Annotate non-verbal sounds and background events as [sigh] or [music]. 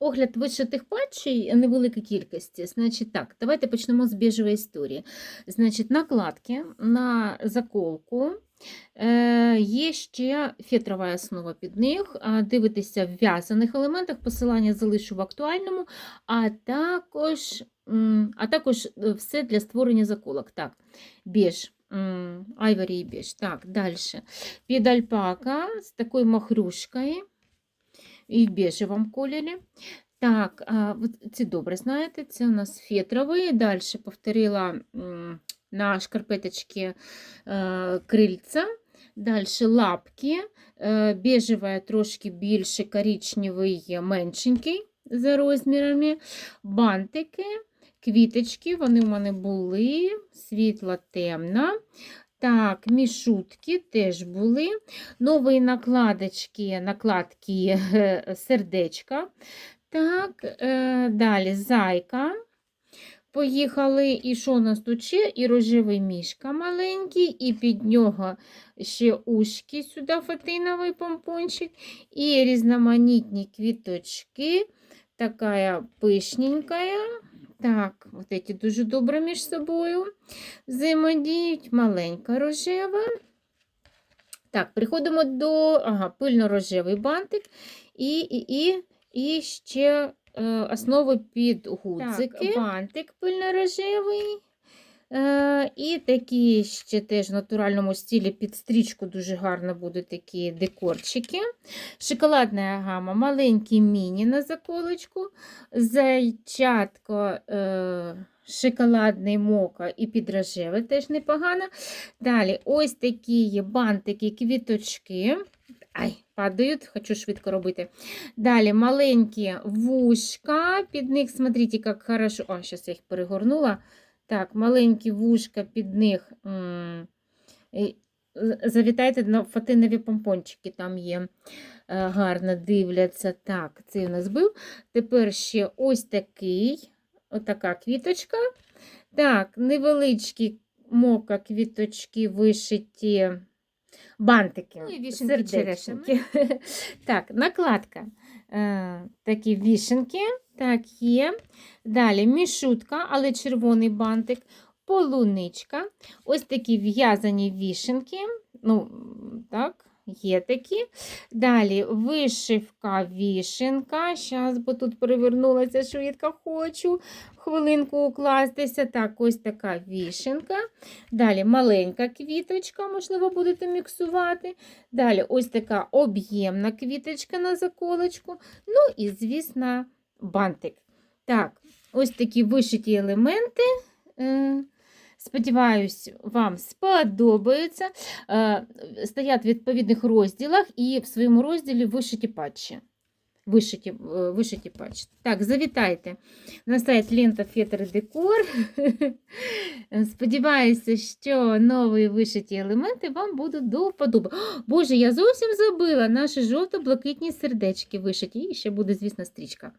огляд вишитих патчей невеликій кількості. Значить, так, давайте почнемо з біжевої історії. Значить, накладки на заколку. Е, Є ще фетрова основа під них. Дивитися в в'язаних елементах, посилання залишу в актуальному, а також, а також е, все для створення заколок. Так, біж. Айварі і біж. Так, далі. Під альпака з такою махрушкою і в біжевому кольорі. Так, ці добре знаєте, це у нас фетровий. Далі повторила на шкарпеточки е, крильця. Далі лапки, е, біжеве трошки більше, коричневий меншенький за розмірами, бантики, квіточки, вони у мене були, світла темна. Так, мішутки теж були. Нові накладочки, накладки е, сердечка. Так, е, далі зайка. Поїхали, і що у нас тут ще? І рожевий мішка маленький, і під нього ще ушки сюди фатиновий помпончик, і різноманітні квіточки. Така пишненькая. Так, от ці дуже добре між собою взаємодіють. Маленька рожева. Так, переходимо до ага, пильно-рожевий бантик і, і, і, і ще е, основи під гудзики. Так, бантик пильно-рожевий. Е, і такі ще теж в натуральному стилі під стрічку дуже гарно будуть такі декорчики. Шоколадна гама, маленький міні на заколочку, зайчатко. Е, Шоколадний мока і підрожеве теж непогано. Далі ось такі є бантики, квіточки. Ай, падають, хочу швидко робити. Далі маленькі вушка, під них, смотрите, як хорошо. О, зараз я їх перегорнула. Так, маленькі вушка під них. Завітайте на фатинові помпончики, там є е, гарно дивляться. Так, цей у нас був. Тепер ще ось такий, отака квіточка. Так, невеличкі мока квіточки вишиті бантики. Ну, і вішенки сердечки. [laughs] Так, накладка. Е, такі вішенки. Так, є. Далі мішутка, але червоний бантик, полуничка. Ось такі в'язані вішенки. Ну, так, є такі. Далі вишивка вішенка. Зараз, бо тут перевернулася швидко, хочу хвилинку укластися. Так, ось така вішенка. Далі маленька квіточка, можливо, будете міксувати. Далі ось така об'ємна квіточка на заколочку. Ну і, звісно, бантик. Так, ось такі вишиті елементи. Сподіваюсь, вам сподобаються. Е, Стоять в відповідних розділах і в своєму розділі вишиті патчі. Вишиті, е, вишиті патчі. Так, завітайте на сайт Лента Фетер Декор. [laughs] Сподіваюся, що нові вишиті елементи вам будуть до вподоби. Боже, я зовсім забила наші жовто-блакитні сердечки вишиті. І ще буде, звісно, стрічка.